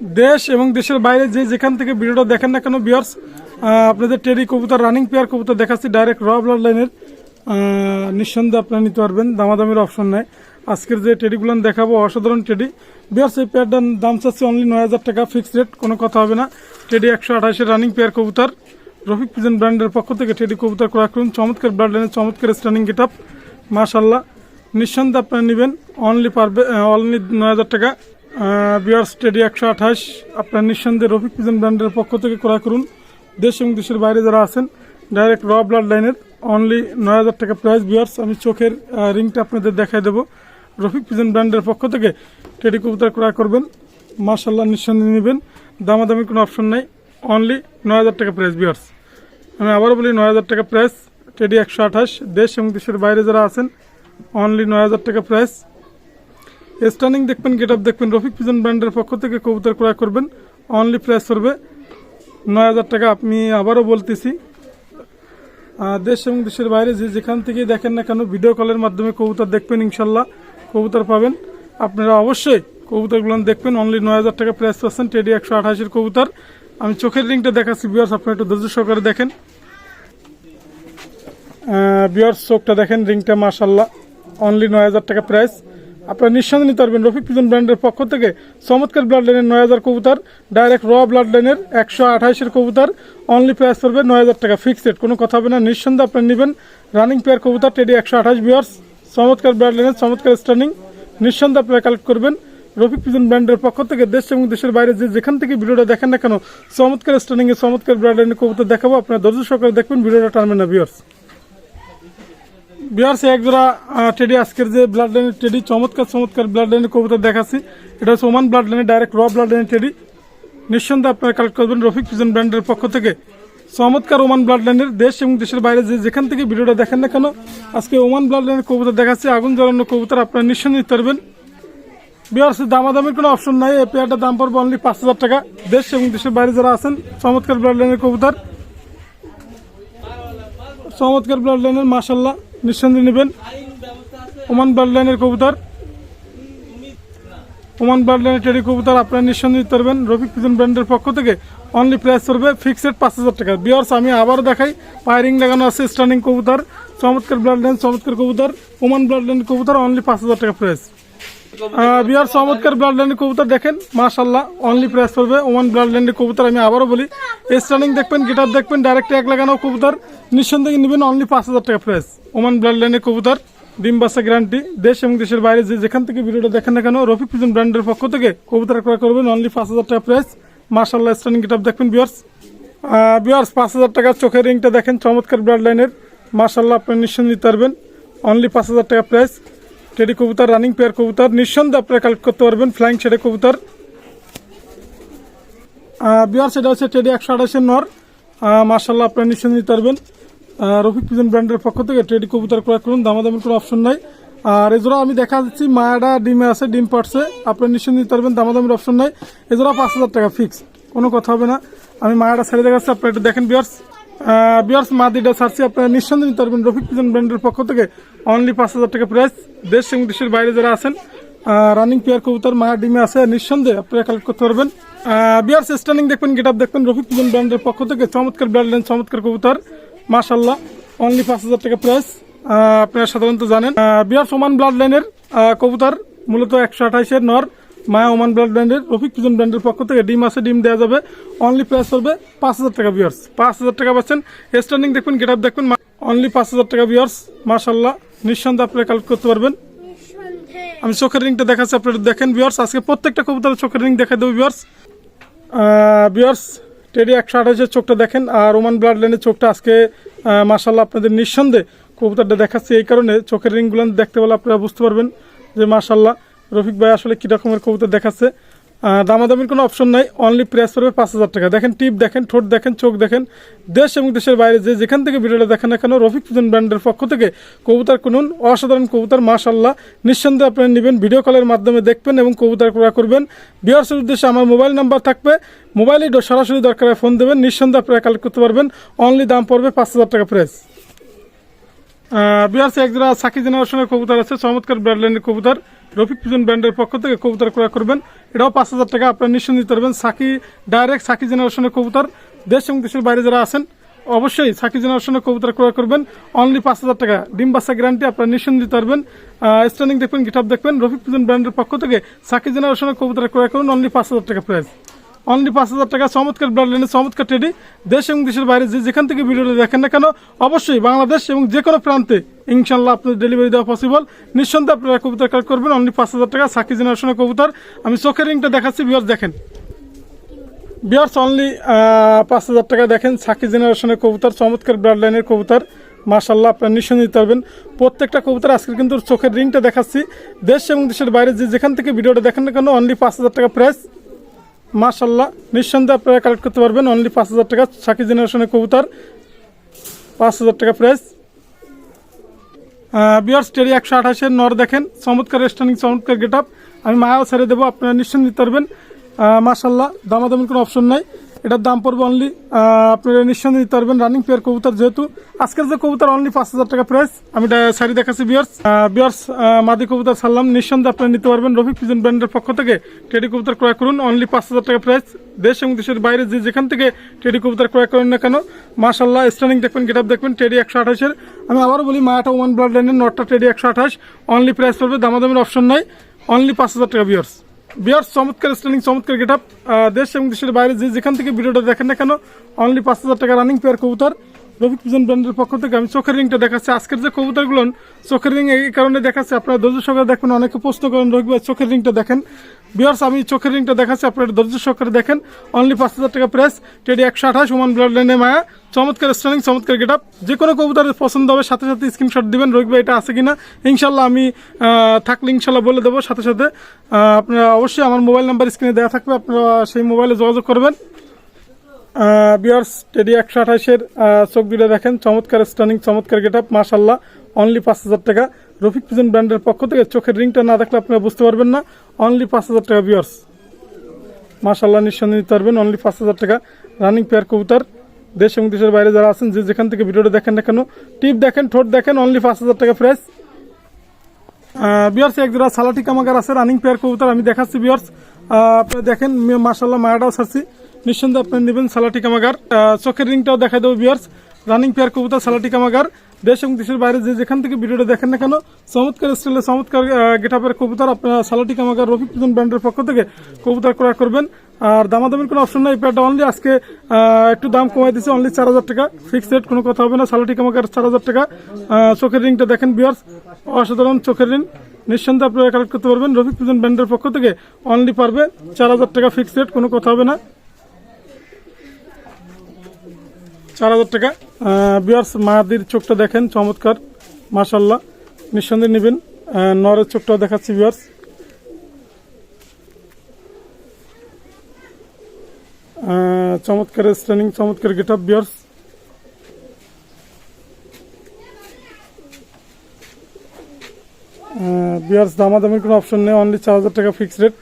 দেশ এবং দেশের বাইরে যে যেখান থেকে ভিডিওটা দেখেন না কেন বিয়ার্স আপনাদের টেরি কবুতর রানিং পেয়ার কবুতর দেখাচ্ছি ডাইরেক্ট র ব্লাড লাইনের নিঃসন্দেহে আপনারা নিতে পারবেন, দামাদামির অপশন নেই। আজকের যে টেডিগুলো দেখাবো, অসাধারণ টেডি। বিয়ার্স এই পেয়ারটার দাম চাচ্ছি অনলি নয় হাজার টাকা ফিক্সড রেট কোনো কথা হবে না। টেডি একশো আঠাশের রানিং পেয়ার কবুতর, রফিক পিজন ব্র্যান্ডের পক্ষ থেকে টেডি কবুতর ক্রয় করুন। চমৎকার ব্লাড লাইনের চমৎকার স্টার্নিং গেট আপ মাশাল্লাহ নিঃসন্দেহে আপনারা নেবেন অনলি পারবে অনলি নয় হাজার টাকা। বিয়ার স্টেডি একশো আঠাশ। আপনার নিঃসন্দেহে রফিক পিজন ব্র্যান্ডের পক্ষ থেকে ক্রয় করুন। দেশ এবং দেশের বাইরে যারা আছেন ডাইরেক্ট র ব্লাড লাইনের অনলি নয় হাজার টাকা প্রাইস বিয়ার্স আমি চোখের রিংটা আপনাদের দেখাই দেবো। রফিক পিজন ব্র্যান্ডের পক্ষ থেকে টেডি কবুতর ক্রয় করবেন। মার্শাল্লাহ নিঃসন্দেহে নেবেন। দামাদামি কোনো অপশন নাই। অনলি নয় হাজার টাকা প্রাইস বিয়ার্স আমি আবারও বলি, নয় হাজার টাকা প্রাইস টেডি একশো আঠাশ। দেশ এবং দেশের বাইরে যারা আছেন অনলি নয় হাজার টাকা প্রাইস স্টার্নিং দেখবেন গেট আপ দেখবেন, রফিক পিজন ব্র্যান্ডের পক্ষ থেকে কবুতর ক্রয় করবেন। অনলি প্রাইস করবে নয় হাজার টাকা। আমি আবারও বলতেছি দেশ এবং দেশের বাইরে যে যেখান থেকে দেখেন না কেন ভিডিও কলের মাধ্যমে কবুতর দেখবেন ইনশাল্লাহ, কবুতর পাবেন। আপনারা অবশ্যই কবুতরগুলো দেখবেন। অনলি নয় হাজার টাকা প্রাইস পাচ্ছেন টেডি একশো আঠাশের কবুতর। আমি চোখের রিংটা দেখাচ্ছি বিয়ার্স আপনারা একটু ধৈর্য সহকারে দেখেন। বিয়ার্স চোখটা দেখেন, রিংটা মাশাল্লাহ। অনলি নয় হাজার টাকা প্রাইস আপনারা নিঃসন্দেহে নিতে পারবেন রফিক পিজন ব্র্যান্ডের পক্ষ থেকে চমৎকার ব্লাড লাইনের নয় হাজার কবুতর ডাইরেক্ট র ব্লাড লাইনের একশো আঠাশের কবুতর অনলি প্রাইস পড়বে নয় হাজার টাকা ফিক্সড কোনো কথা হবে না, নিঃসন্দেহে আপনারা নেবেন রানিং পেয়ার কবুতর টেডি একশো আঠাশ বিয়ার্স চমৎকার ব্লাড লাইনের চমৎকার স্টার্নিং নিঃসন্দেহে আপনারা কালেক্ট করবেন রফিক পিজন ব্র্যান্ডের পক্ষ থেকে। দেশ এবং দেশের বাইরে যে যেখান থেকে ভিডিওটা দেখেন না কেন, চমৎকার স্টার্নিং এ চমৎকার ব্লাড লাইনের কবুতর দেখাবো। আপনারা ধৈর্য সহকারে দেখবেন, ভিডিওটা টানবেন না বিয়ার্স বিহার্সে এক জোড়া টেডি আজকের যে ব্লাড লাইনের টেডি চমৎকার চমৎকার ব্লাড লাইনের কবিতা দেখাচ্ছি। এটা হচ্ছে ওমান ব্লাড লাইনের ডাইরেক্ট র ব্লাড লাইনের টেডি নিঃসন্দেহে আপনারা কালেক্ট করবেন রফিক ফিজন ব্র্যান্ডের পক্ষ থেকে। চমৎকার ওমান ব্লাড লাইনের দেশ এবং দেশের বাইরে যে যেখান থেকে ভিডিওটা দেখেন না কেন, আজকে ওমান ব্লাড লাইনের কবুতর দেখাচ্ছি। আগুন জ্বালানো কবুতর আপনারা নিঃসন্দেহে পারবেন। বিহার্সে দামাদামির কোনো অপশন নাই। এই পেয়ারটার দাম পড়বে অনলি পাঁচ হাজার টাকা। দেশ এবং দেশের বাইরে যারা আছেন, চমৎকার ব্লাড লাইনের কবুতর। চমৎকার ব্লাড লাইনের মাসাল্লাহ নিঃসন্দেহে নেবেন। ওমান বার্ড লাইনের কবুতর। ওমান বার্ড লাইনের টেরি কবুতর আপনারা নিঃসন্দেহে করবেন রফিক পিজন ব্র্যান্ডের পক্ষ থেকে অনলি প্রাইস করবে ফিক্সড পাঁচ হাজার টাকা। বিয়ার্স আমি আবারও দেখাই পায়ারিং লাগানো আছে স্টার্নিং কবুতর। চমৎকার ব্লাড লাইন চমৎকার কবুতর। ওমান ব্লাড লাইনের কবুতর অনলি পাঁচ হাজার টাকা প্রাইস বিয়ার চমৎকার ব্লাড লাইনের কবুতর দেখেন মাশাল্লাহ অনলি প্রাইস করবে ওমান ব্লাড লাইনের কবুতর আমি আবারও বলি। স্টার্নিং দেখবেন গিটার দেখবেন ডাইরেক্ট এক লাগানো কবুতর, নিঃসন্দেহে নেবেন অনলি পাঁচ হাজার টাকা প্রাইস ওমান ব্লাড লাইনের কবুতর ডিম গ্যারান্টি দেশ এবং দেশের বাইরে যে যেখান থেকে ভিডিওটা দেখেন না কেন, রফিক পিজন ব্র্যান্ডের পক্ষ থেকে কবুতর ক্রয় করবেন অনলি পাঁচ হাজার টাকা প্রাইস মাশাল্লাহ স্টার্নিং গিটার দেখবেন বিয়ার্স বিয়ার্স পাঁচ হাজার টাকার চোখের রিংটা দেখেন, চমৎকার ব্লাড লাইনের মাশাল্লাহ আপনি নিঃসন্দেহে নিতে পারবেন অনলি পাঁচ হাজার টাকা প্রাইস টেডি কবুতর, রানিং পেয়ার কবুতর, নিঃসন্দেহে আপনারা কালেক্ট করতে পারবেন ফ্লাইং শেডে কবুতর। বিহার সেটা হচ্ছে টেডি একশো আঠাশের নর। মার্শাল্লাহ আপনারা নিঃসন্দেহে নিতে পারবেন। রফিক পিজন ব্র্যান্ডের পক্ষ থেকে টেডি কবুতর ক্রয় করুন, দামাদামির কোনো অপশন নাই। আর এজোড়া আমি দেখা যাচ্ছি মায়াডা ডিমে আছে, ডিম পাটছে আপনারা নিঃসন্দেহে নিতে পারবেন, দামাদামির অপশন নাই। এজোড়া পাঁচ হাজার টাকা ফিক্স কোনো কথা হবে না। আমি মায়াডা ছেড়ে দেখাচ্ছি আপনারা একটু দেখেন বিয়ার্স বিয়ার্স মাদিটা ছাড়ছি আপনারা নিঃসন্দেহে নিতে পারবেন রফিক পিজন ব্র্যান্ডের পক্ষ থেকে অনলি পাঁচ হাজার টাকা প্রাইস দেশ এবং দেশের বাইরে যারা আছেন রানিং পেয়ার কবুতর মায়া ডিমে আছে, নিঃসন্দেহে আপনারা কালেক্ট করতে পারবেন। বিয়ার স্টার্নিং দেখবেন গেট আপ দেখবেন রফিক পিজন ব্র্যান্ডের পক্ষ থেকে। চমৎকার ব্র্যান্ড চমৎকার কবুতর মাশাল্লাহ অনলি পাঁচ হাজার টাকা প্রাইস আপনারা সাধারণত জানেন। বিয়ার সমান ব্লাড লাইনের কবুতর, মূলত একশো আঠাইশের নর। মায়া ওমান ব্লাড ব্র্যান্ডের রফিক পিজন ব্র্যান্ডের পক্ষ থেকে ডিম আছে ডিম দেওয়া যাবে। অনলি প্রাইস করবে পাঁচ হাজার টাকা বিয়ার্স পাঁচ হাজার টাকা পাচ্ছেন। স্টার্নিং দেখবেন গেট আপ দেখবেন অনলি পাঁচ হাজার টাকা বিয়ার্স মার্শাল্লাহ নিঃসন্দেহে আপনারা কালেক্ট করতে পারবেন। আমি চোখের রিংটা দেখাচ্ছি আপনারা দেখেন বিয়ার্স আজকে প্রত্যেকটা কবুতরের চোখের রিং দেখা দেবো বিয়ার্স বিয়ার্স টেডি একশো আঠাশের চোখটা দেখেন আর রোমান ব্লাড লাইনের চোখটা আজকে মার্শাল্লাহ আপনাদের নিঃসন্দেহে কবুতরটা দেখাচ্ছি। এই কারণে চোখের রিংগুলো দেখতে বলে আপনারা বুঝতে পারবেন যে মাসাল্লাহ রফিক ভাই আসলে কী রকমের কবুতর দেখাচ্ছে? দামাদামির কোনো অপশন নাই অনলি প্রেস করবে পাঁচ হাজার টাকা। দেখেন টিপ দেখেন, ঠোঁট দেখেন, চোখ দেখেন, দেশ এবং দেশের বাইরে যে যেখান থেকে ভিডিওটা দেখেন না কেন, রফিক ফুজন ব্র্যান্ডের পক্ষ থেকে কবুতর কিনুন। অসাধারণ কবুতর মাশাল্লাহ নিঃসন্দেহে আপনারা নেবেন ভিডিও কলের মাধ্যমে দেখবেন এবং কবুতর ক্রয় করবেন। বিহার্সের উদ্দেশ্যে আমার মোবাইল নাম্বার থাকবে। মোবাইলে সরাসরি দরকার ফোন দেবেন, নিঃসন্দেহে আপনারা কালেক্ট করতে পারবেন। অনলি দাম পড়বে পাঁচ হাজার টাকা প্রাইস বিহার এক জোড়া সাকি জেনারেশনের কবুতর আছে, চমৎকার ব্র্যান্ডের কবুতর। রফিক পিজন ব্র্যান্ডের পক্ষ থেকে কবুতর ক্রয় করবেন। এটাও পাঁচ হাজার টাকা, আপনার নিশ্চয় নিতে পারবেন। সাকি ডাইরেক্ট সাকি জেনারেশনের কবুতর। দেশ এবং দেশের বাইরে যারা আছেন, অবশ্যই সাকি জেনারেশনের কবুতর ক্রয় করবেন। অনলি পাঁচ হাজার টাকা। ডিম বাচ্চা গ্যারান্টি আপনার নিশ্চয় দিতে পারবেন। স্ট্যান্ডিং দেখবেন গিটাপ দেখবেন। রফিক পিজন ব্র্যান্ডের পক্ষ থেকে সাকি জেনারেশনের কবুতর ক্রয় করুন। অনলি পাঁচ হাজার টাকা প্রাইস অনলি পাঁচ হাজার টাকা চমৎকার ব্লাড লাইনের চমৎকার টেডি দেশ এবং দেশের বাইরে যে যেখান থেকে ভিডিওটা দেখেন না কেন, অবশ্যই বাংলাদেশ এবং যে কোনো প্রান্তে ইনশাল্লাহ আপনাদের ডেলিভারি দেওয়া পসিবল নিঃসন্দেহে আপনারা কবুতর কালেক্ট করবেন অনলি পাঁচ হাজার টাকা সাকি জেনারেশনের কবুতর। আমি চোখের রিংটা দেখাচ্ছি বিয়ার দেখেন। বিয়ার্স অনলি পাঁচ হাজার টাকা দেখেন সাকি জেনারেশনের কবুতর, চমৎকার ব্লাড লাইনের কবুতর। মাশাল্লাহ আপনার নিশ্চয় নিতে পারবেন। প্রত্যেকটা কবুতর আজকে কিন্তু চোখের রিংটা দেখাচ্ছি। দেশ এবং দেশের বাইরে যে যেখান থেকে ভিডিওটা দেখেন না কেন অনলি পাঁচ হাজার টাকা প্রাইস মাশাল্লাহ নিঃসন্দেহে আপনারা কালেক্ট করতে পারবেন। অনলি পাঁচ হাজার টাকা। সাকি জেনারেশনের কবুতর। পাঁচ হাজার টাকা প্রাইস বিয়ার স্টেরি একশো আঠাশের নর দেখেন। চমৎকার স্ট্যান্ডিং চমৎকার গেট আপ আমি মায়াও ছেড়ে দেবো, আপনারা নিশ্চয় নিতে পারবেন। মাশাল্লাহ দামাদামির কোনো অপশন নাই। এটার দাম পড়বে অনলি আপনারা নিঃসন্দেহে নিতে পারবেন রানিং পেয়ার কবুতর যেহেতু। আজকের যে কবুতর অনলি পাঁচ হাজার টাকা প্রাইস আমি এটা শাড়ি দেখাচ্ছি বিয়ার্স বিয়ার্স মাদি কবুতর সারলাম নিঃসন্দেহে আপনারা নিতে পারবেন। রফিক পিজন ব্র্যান্ডের পক্ষ থেকে টেডি কবুতর ক্রয় করুন। অনলি পাঁচ হাজার টাকা প্রাইস দেশ এবং দেশের বাইরে যে যেখান থেকে টেডি কবুতর ক্রয় করেন না কেন মাশাল্লাহ স্ট্যান্ডিং দেখবেন গেট আপ দেখবেন টেডি একশো আঠাশের। আমি আবারও বলি, মায়াটা ওয়ান ব্লাড লাইনের নটটা টেডি একশো আঠাশ। অনলি প্রাইস পড়বে, দামাদামের অপশন নাই। অনলি পাঁচ হাজার টাকা বিয়ার্স বিয়ার্স চমৎকার স্ট্যান্ডিং চমৎকার গেট আপ দেশ এবং দেশের বাইরে যে যেখান থেকে ভিডিওটা দেখেন না কেন অনলি পাঁচ হাজার টাকা রানিং পেয়ার কবুতর। রফিক পিজন ব্র্যান্ডের পক্ষ থেকে আমি চোখের রিংটা দেখাচ্ছি। আজকের যে কবুতরগুলো, চোখের রিং এই কারণে দেখাচ্ছি। আপনারা ধৈর্য সকালে দেখবেন অনেকে প্রশ্ন করেন রফিক ভাই, চোখের রিংটা দেখেন। বিয়ার্স আমি চোখের রিংটা দেখাচ্ছি, আপনারা ধৈর্য সহকারে দেখেন। অনলি পাঁচ হাজার টাকা প্রাইস টেডি একশো আঠাশ ওমান ব্লাড লাইনে মায়া। চমৎকার স্ট্যান্ডিং চমৎকার গেট আপ যে কোনো কবুতরের পছন্দ হবে, সাথে সাথে স্ক্রিনশট দেবেন, রোহিত ভাই এটা আছে কিনা। ইনশাল্লাহ আমি থাকলে ইনশাল্লাহ বলে দেবো, সাথে সাথে আপনারা অবশ্যই আমার মোবাইল নাম্বার স্ক্রিনে দেওয়া থাকবে, আপনারা সেই মোবাইলে যোগাযোগ করবেন। বিয়ার্স টেডি একশো আঠাশের চোখ দুটো দেখেন, চমৎকার স্টানিং চমৎকার গেট আপ মাশাল্লাহ অনলি পাঁচ হাজার টাকা। রফিক পিজন ব্র্যান্ডের পক্ষ থেকে চোখের রিংটা না দেখলে আপনারা বুঝতে পারবেন না। অনলি পাঁচ হাজার টাকা বিয়ার্স মাশাল্লাহ নিঃসন্দেহে নিতে পারবেন। অনলি পাঁচ হাজার টাকা। রানিং পেয়ার কবুতর। দেশ এবং দেশের বাইরে যারা আছেন, যে যেখান থেকে ভিডিওটা দেখেন না কেন, টিপ দেখেন, ঠোঁট দেখেন অনলি পাঁচ হাজার টাকা প্রাইস বিয়ার্স এক জোড়া সালাটি কামাগার আছে রানিং পেয়ার কবুতর, আমি দেখাচ্ছি বিয়ার্স আপনি দেখেন মাশাল্লাহ মায়াটাও ছাড়ছি। নিঃসন্দেহে আপনি নেবেন সালাটি কামাগার। চোখের রিংটাও দেখা দেবো বিয়ার্স রানিং পেয়ার, কবুতর, সালাটি কামাগার, দেশ এবং দেশের বাইরে যে যেখান থেকে ভিডিওটা দেখেন না কেন, চমৎকার স্টাইলে চমৎকার গেটাপের কবুতর, আপনারা সালাটি কামাগার, রফিক পিজন ব্র্যান্ডের পক্ষ থেকে কবুতর ক্রয় করবেন। আর দামাদামির কোনো অপশন নাই, পেয়ারটা অনলি আজকে একটু দাম কমাই দিচ্ছে অনলি চার হাজার টাকা। ফিক্সড রেট কোনো কথা হবে না, সালাটি কামাগার চার হাজার টাকা। চোখের রিংটা দেখেন বিয়ার্স অসাধারণ চোখের রিং নিঃসন্দেহে আপনারা কালেক্ট করতে পারবেন, রফিক পিজন ব্র্যান্ডের পক্ষ থেকে অনলি পারবে চার হাজার টাকা ফিক্সড রেট কোনো কথা হবে না। চার হাজার টাকা। বিয়ার্স মাহাদির চোখটা দেখেন, চমৎকার মাশাল্লাহ নিঃসন্দেহে নেবেন। নরের চোখটাও দেখাচ্ছি বিয়ার্স চমৎকার স্ট্যান্ডিং চমৎকার গেট আপ বিয়ার্স বিয়ার্স দামাদামির কোনো অপশন নেই অনলি চার হাজার টাকা ফিক্সড রেট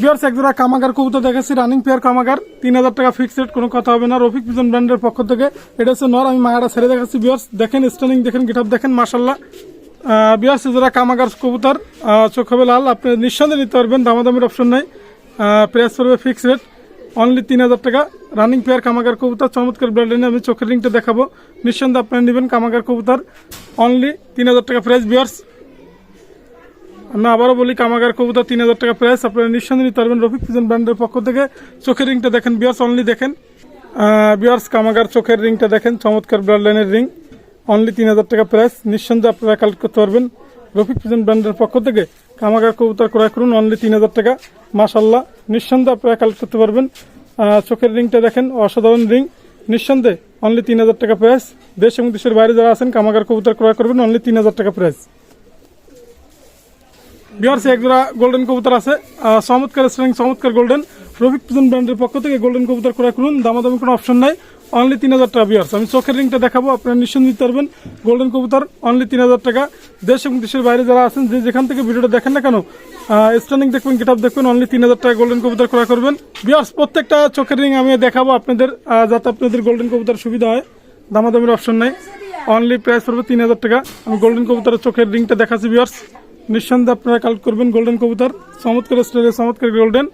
বিয়ার্স এক জোড়া কামাগার কবুতর দেখাচ্ছি রানিং পেয়ার কামাগার। তিন হাজার টাকা ফিক্সড কোনো কথা হবে না। রফিক পিজন ব্র্যান্ডের পক্ষ থেকে। এটা হচ্ছে নর, আমি মায়াটা ছেড়ে দেখাচ্ছি বিয়ার্স দেখেন স্ট্যান্ডিং দেখেন গেট দেখেন মাসাল্লাহ বিয়ার্স যারা কামাগার কবুতর চোখ হবে লাল। আপনি নিঃসন্দেহে নিতে পারবেন, দামাদামির অপশন নাই। প্রেস করবে ফিক্সড রেট অনলি তিন হাজার টাকা। রানিং পেয়ার কামাগার কবুতর, চমৎকার ব্র্যান্ডে আমি চোখের রিংটা দেখাবো। নিঃসন্দেহে আপনারা নেবেন কামাগার কবুতর। অনলি তিন হাজার টাকা প্রাইস বিয়ার্স আমি আবারও বলি, কামাগার কবুতর তিন হাজার টাকা প্রাইস আপনারা নিঃসন্দেহে নিতে পারবেন রফিক পিজন ব্র্যান্ডের পক্ষ থেকে। চোখের রিংটা দেখেন বিয়ার্স অনলি দেখেন। বিয়ার্স কামাগার চোখের রিংটা দেখেন, চমৎকার ব্র্যান্ড লাইনের রিং অনলি তিন হাজার টাকা প্রাইস নিঃসন্দেহে আপনারা কালেক্ট করতে পারবেন রফিক পিজন ব্র্যান্ডের পক্ষ থেকে। কামাগার কবুতর ক্রয় করুন অনলি তিন হাজার টাকা। মাশাল্লাহ নিঃসন্দেহে আপনারা কালেক্ট করতে পারবেন। চোখের রিংটা দেখেন, অসাধারণ রিং নিঃসন্দেহে অনলি তিন হাজার টাকা প্রাইস দেশ এবং দেশের বাইরে যারা আছেন, কামাগার কবুতর ক্রয় করবেন অনলি তিন হাজার টাকা প্রাইস বিহার্সে এক জোড়া গোল্ডেন কবুতর আছে। চমৎকার স্ট্রিং চমৎকার গোল্ডেন রফিক পিজন ব্র্যান্ডের পক্ষ থেকে গোল্ডেন কবুতর ক্রয় করুন। দামাদামি কোনো অপশন নাই। অনলি তিন হাজার টাকা বিয়ার্স আমি চোখের রিংটা দেখাবো, আপনারা নিশ্চয় নিতে পারবেন। গোল্ডেন কবুতর অনলি তিন হাজার টাকা। দেশ এবং দেশের বাইরে যারা আছেন, যে যেখান থেকে ভিডিওটা দেখেন না কেন স্ট্যান্ডিং দেখবেন গেট দেখবেন অনলি তিন হাজার টাকা গোল্ডেন কবুতর ক্রয় করবেন। বিয়ার্স প্রত্যেকটা চোখের রিং আমি দেখাবো আপনাদের যাতে আপনাদের গোল্ডেন কবুতর সুবিধা হয়। দামাদামির অপশন নাই। অনলি প্রাইস পড়বে তিন হাজার টাকা। আমি গোল্ডেন কবুতরের চোখের রিংটা দেখাচ্ছি বিয়ার্স নিঃসন্দেহে আপনারা কালেক্ট করবেন গোল্ডেন কবুতর চমৎকার স্টাইলের চমৎকার গোল্ডেন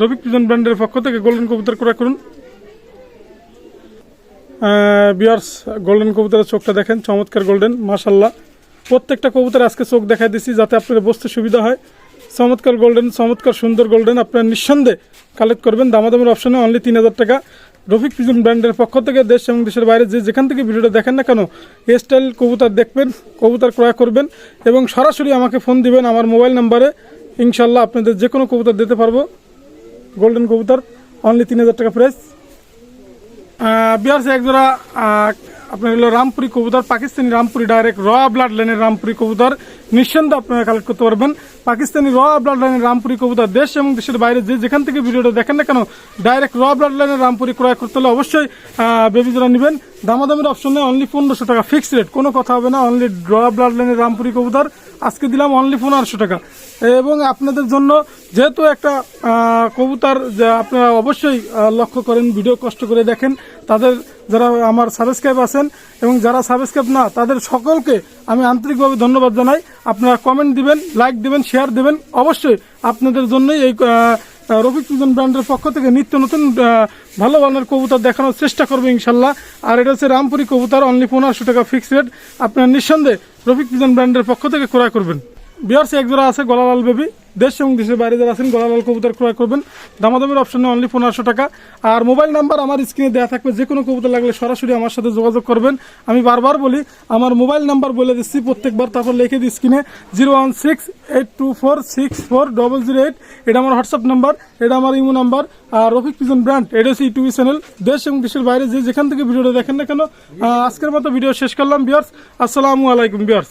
রবিক পিজন ব্র্যান্ডের পক্ষ থেকে গোল্ডেন কবুতর ক্রয় করুন। বিয়ার্স গোল্ডেন কবুতরের চোখটা দেখেন, চমৎকার গোল্ডেন মাশাল্লাহ প্রত্যেকটা কবুতর আজকে চোখ দেখাই দিচ্ছি যাতে আপনাদের বসতে সুবিধা হয়। চমৎকার গোল্ডেন চমৎকার সুন্দর গোল্ডেন আপনারা নিঃসন্দেহে কালেক্ট করবেন। দামাদামের অপশনে অনলি তিন হাজার টাকা। রফিক পিজন ব্র্যান্ডের পক্ষ থেকে দেশ এবং দেশের বাইরে যে যেখান থেকে ভিডিওটা দেখেন না কেন স্টাইল কবুতর দেখবেন কবুতর ক্রয় করবেন এবং সরাসরি আমাকে ফোন দিবেন আমার মোবাইল নাম্বারে। ইনশাল্লাহ আপনাদের যে কোনো কবুতর দিতে পারব। গোল্ডেন কবুতর অনলি তিন হাজার টাকা প্রাইস বিহার এক জোড়া আহ, আপনার হলো রামপুরি কবুতর পাকিস্তানি রামপুরি ডাইরেক্ট র ব্লাড লাইনের রামপুরি কবুতর। নিঃসন্দেহে আপনারা কালেক্ট করতে পারবেন। পাকিস্তানি র ব্লাড লাইনের রামপুরি কবুতর দেশ এবং দেশের বাইরে যে যেখান থেকে ভিডিওটা দেখেন না কেন ডাইরেক্ট র ব্লাড লাইনের রামপুরি ক্রয় করতে হলে অবশ্যই বেবি জোড়া নেবেন। দামাদামের অপশনে অনলি পনেরোশো টাকা ফিক্সড রেট কোনো কথা হবে না অনলি র ব্লাড লাইনের রামপুরি কবুতর। আজকে দিলাম অনলি পনেরোশো টাকা। এবং আপনাদের জন্য যেহেতু একটা কবুতর আপনারা অবশ্যই লক্ষ্য করেন, ভিডিও কষ্ট করে দেখেন, তাদের যারা আমার সাবস্ক্রাইব আছেন এবং যারা সাবস্ক্রাইব না, তাদের সকলকে আমি আন্তরিকভাবে ধন্যবাদ জানাই। আপনারা কমেন্ট দিবেন লাইক দিবেন শেয়ার দিবেন। অবশ্যই আপনাদের জন্যই এই রফিক সুজন ব্র্যান্ডের পক্ষ থেকে নিত্য নতুন ভালো মানের কবুতর দেখানোর চেষ্টা করব ইনশাল্লাহ। আর এটা হচ্ছে রামপুরি কবুতর অনলি পনেরোশো টাকা ফিক্সড রেট আপনারা নিঃসন্দেহে রফিক সুজন ব্র্যান্ডের পক্ষ থেকে ক্রয় করবেন। বিয়ার্স এক জোড়া আছে, গলালাল বেবি। দেশ এবং দেশের বাইরে যারা আছেন, গলালাল কবুতর ক্রয় করবেন। দামাদামের অপশনে অনলি পনেরোশো টাকা। আর মোবাইল নাম্বার আমার স্ক্রিনে দেওয়া থাকবে, যে কোনো কবুতর লাগলে সরাসরি আমার সাথে যোগাযোগ করবেন। আমি বারবার বলি, আমার মোবাইল নাম্বার বলে দিচ্ছি প্রত্যেকবার, তারপর লিখে দিই স্ক্রিনে zero one six eight two four six four double zero eight এটা আমার হোয়াটসঅ্যাপ নাম্বার এটা আমার ইমো নাম্বার আর রফিক পিজন ব্র্যান্ড এটা হচ্ছে ইউটিউব চ্যানেল দেশ এবং দেশের বাইরে যে যেখান থেকে ভিডিওটা দেখেন না কেন আজকের মতো ভিডিও শেষ করলাম বিয়ার্স আসসালামু আলাইকুম বিয়ার্স